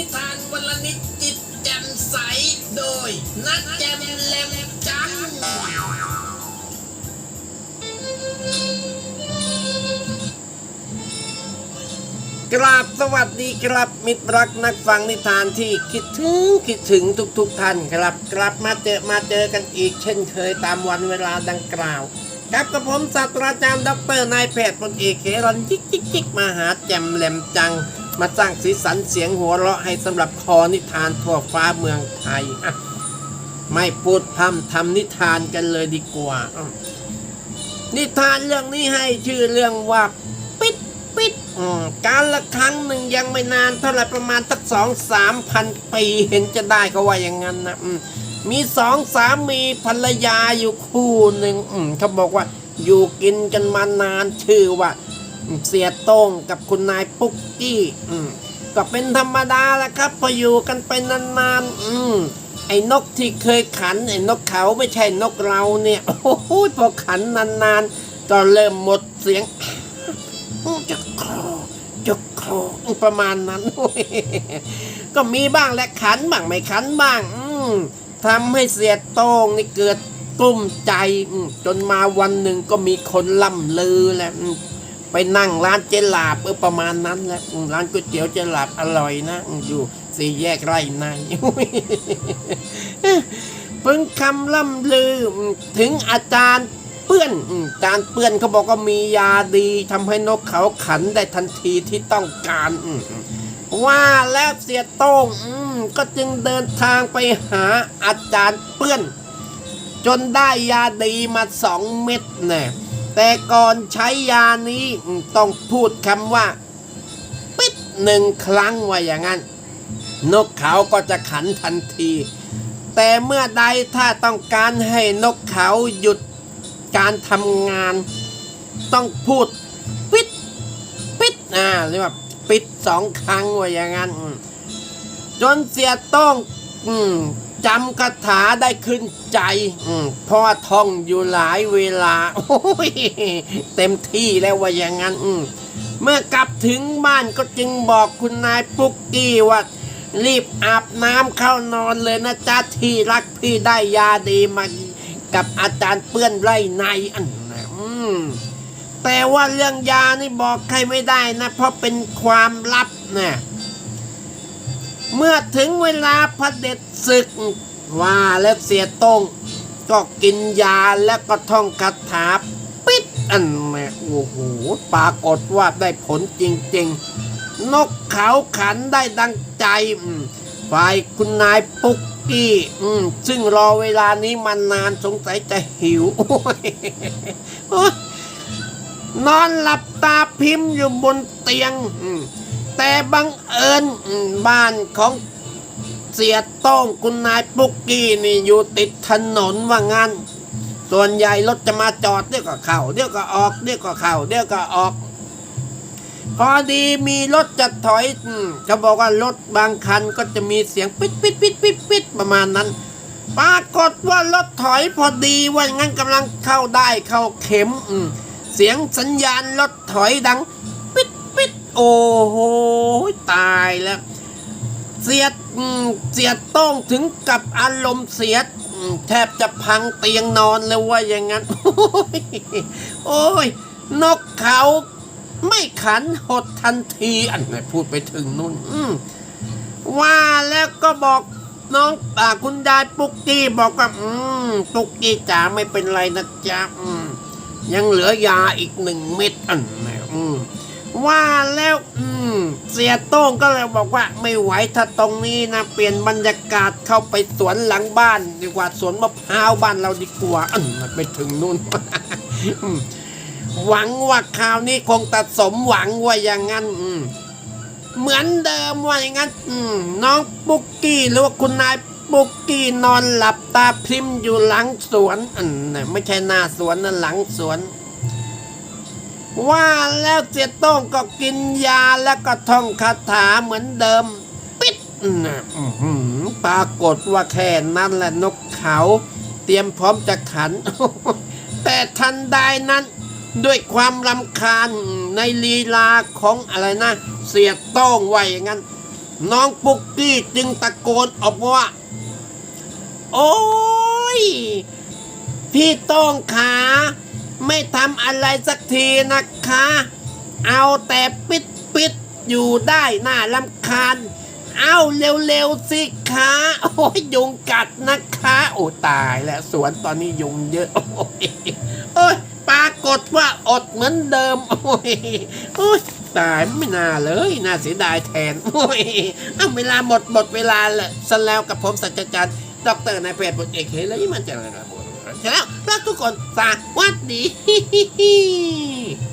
นิทานวันละนิดจิตแจ่มใสโดย นัดแจ่มแหลมจังกราบสวัสดีครับ มิตรรักนักฟังนิทานที่คิดถึงคิดถึงทุกๆทท่านครับ กลับมาเจอมาเจอกันอีก เช่นเคยตามวันเวลาดังกล่าวครับกับผมศาสตราจารย์ดรนายแพทย์พลเอกเขรันจิกจิกจิกมาหาแจมแหลมจัง มาสร้างสีสันเสียงหัวเราะให้สำหรับคอนิทานทั่วฟ้าเมืองไทยอะไม่พูดพร่ำทำนิทานกันเลยดีกว่า นิทานเรื่องนี้ให้ชื่อเรื่องว่าปิดปิดการละครั้งหนึ่งยังไม่นานเท่าไหร่ประมาณสักสองสามพันปีเห็นจะได้ก็ว่าอย่างนั้นนะมมีสองสามีภรรยาอยู่คู่หนึ่งเขาบอกว่าอยู่กินกันมานานชื่อว่า เสียโต้งกับคุณนายปุ๊กกี้อืมก็เป็นธรรมดาแหละครับพออยู่กันไปนานๆอืมไอ้นกที่เคยขันไอ้นกเขาไม่ใช่นกเราเนี่ยโอ้โหพอขันนานๆ ก็เริ่มหมดเสียงจะคลอจะคลอประมาณนั้นก็มีบ้างและขันบ้างไม่ขันบ้างอืมทำให้เสียโต้งนี่เกิดกลุ้มใจอืมจนมาวันหนึ่งก็มีคนล่ำลือแหละอืม ไปนั่งร้านเจลาบเออประมาณนั้นแหละร้านก๋วยเตี๋ยวเจลาบอร่อยนะอยู่สี่แยกไร่ในเพิ่งคำล่ำลืออืมถึงอาจารย์เปื้อนอาจารย์เปื้อนเขาบอกว่ามียาดีทำให้นกเขาขันได้ทันทีที่ต้องการว่าแล้วเสียโต้งก็จึงเดินทางไปหาอาจารย์เปื้อน จนได้ยาดีมาสองเม็ดแน่ แต่ก่อนใช้ยานี้ต้องพูดคำว่า ปิดหนึ่งครั้งว่าอย่างนั้น นกเขาก็จะขันทันที แต่เมื่อใดถ้าต้องการให้นกเขาหยุดการทำงาน ต้องพูดปิดปิดอ่าเรียกว่าปิดสองครั้งว่าอย่างนั้น จนเสียต้อง อืม จำคาถาได้ขึ้นใจอืมเพราะว่าท่องอยู่หลายเวลา โอ้ยเต็มที่แล้วว่าอย่างนั้นเมื่อกลับถึงบ้านก็จึงบอกคุณนายปุ๊กกี้ว่ารีบอาบน้ำเข้านอนเลยนะจ๊ะที่รักพี่ได้ยาดีมากับอาจารย์เปื้อนไรในอันนะแต่ว่าเรื่องยานี่บอกใครไม่ได้นะ เพราะเป็นความลับนะ เมื่อถึงเวลาพระเด็จศึกว่าแล้วเสียต้งก็กินยาแล้วก็ท่องคาถาปิดอันแม่โอ้โหปรากฏว่าได้ผลจริงๆ นกเขาขันได้ดังใจฝ่ายคุณนายปุ๊กกี้ซึ่งรอเวลานี้มานานสงสัยจะหิวอนอนหลับตาพิมพ์อยู่บนเตียง แต่บังเอิญบ้านของเสียต้องคุณนายปุกกี้นี่อยู่ติดถนนว่างั้น ส่วนใหญ่รถจะมาจอดเดี๋ยวก็เข้าเดี๋ยวก็ออกเดี๋ยวก็เข้าเดี๋ยวก็ออก พอดีมีรถจะถอยเขาบอกว่ารถบางคันก็จะมีเสียงปิดปิดปิดปิดปิดประมาณนั้น ปรากฏว่ารถถอยพอดีว่างั้นกำลังเข้าได้เข้าเข็มอืมเสียงสัญญาณรถถอยดัง ปิดปิดโอ้โห ตายแล้วเสียดเสียดต้องถึงกับอารมณ์เสียดแทบจะพังเตียงนอนเลยว่าอย่างนั้น โอ้ย นกเขาไม่ขันหดทันทีอันไหนพูดไปถึงนู่นว่าแล้วก็บอกน้องอ่าคุณยายปุกกี้บอกว่าอืมปุกกี้จ๋าไม่เป็นไรนะจ๊ะยังเหลือยาอีกหนึ่งเม็ดอันไหนอืม ว่าแล้วอืม เสียโต้งก็เลยบอกว่าไม่ไหวถ้าตรงนี้นะ เปลี่ยนบรรยากาศเข้าไปสวนหลังบ้าน ดีกว่าสวนมะพร้าวบ้านเราดีกว่าอันมันไปถึงนู่น หวังว่าคราวนี้คงตัดสมหวังว่าอย่างนั้น อืม เหมือนเดิมว่าอย่างนั้นอืม น้องปุ๊กกี้หรือว่าคุณนายปุ๊กกี้นอนหลับตาพริมอยู่หลังสวนอันนะไม่ใช่หน้าสวนนะหลังสวน ว่าแล้วเสียโต้งก็กินยาแล้วก็ท่องคาถาเหมือนเดิม ปิดนะปรากฏว่าแค่นั้นแหละนกเขา เตรียมพร้อมจะขัน แต่ทันใดนั้น ด้วยความรำคาญในลีลาของอะไรนะ เสียโต้งไว้อย่างนั้นน้องปุกกี้จึงตะโกนออกว่า โอ้ย พี่โต้งขาำอะไรสักทีนะคะ เอาแต่ปิดปิดอยู่ได้น่าลำคาญ เอาเร็วๆสิคะโอ้ยยุงกัดนะคะ โอ้ตายแล้วสวนตอนนี้ยุงเยอะ โอ้ยปรากฏว่าอดเหมือนเดิม โอ้ยโอ้ยตายไม่น่าเลยน่าเสียดายแทน โอ้ยเอาเวลาหมดหมดเวลาแล้วซะแล้วกับผมสัจจารย์ดรนายแพทย์บทเอกเฮแล้วยิ่มันจะอะไรนะผม ฉะนั้นรักทุกคนสวัสดี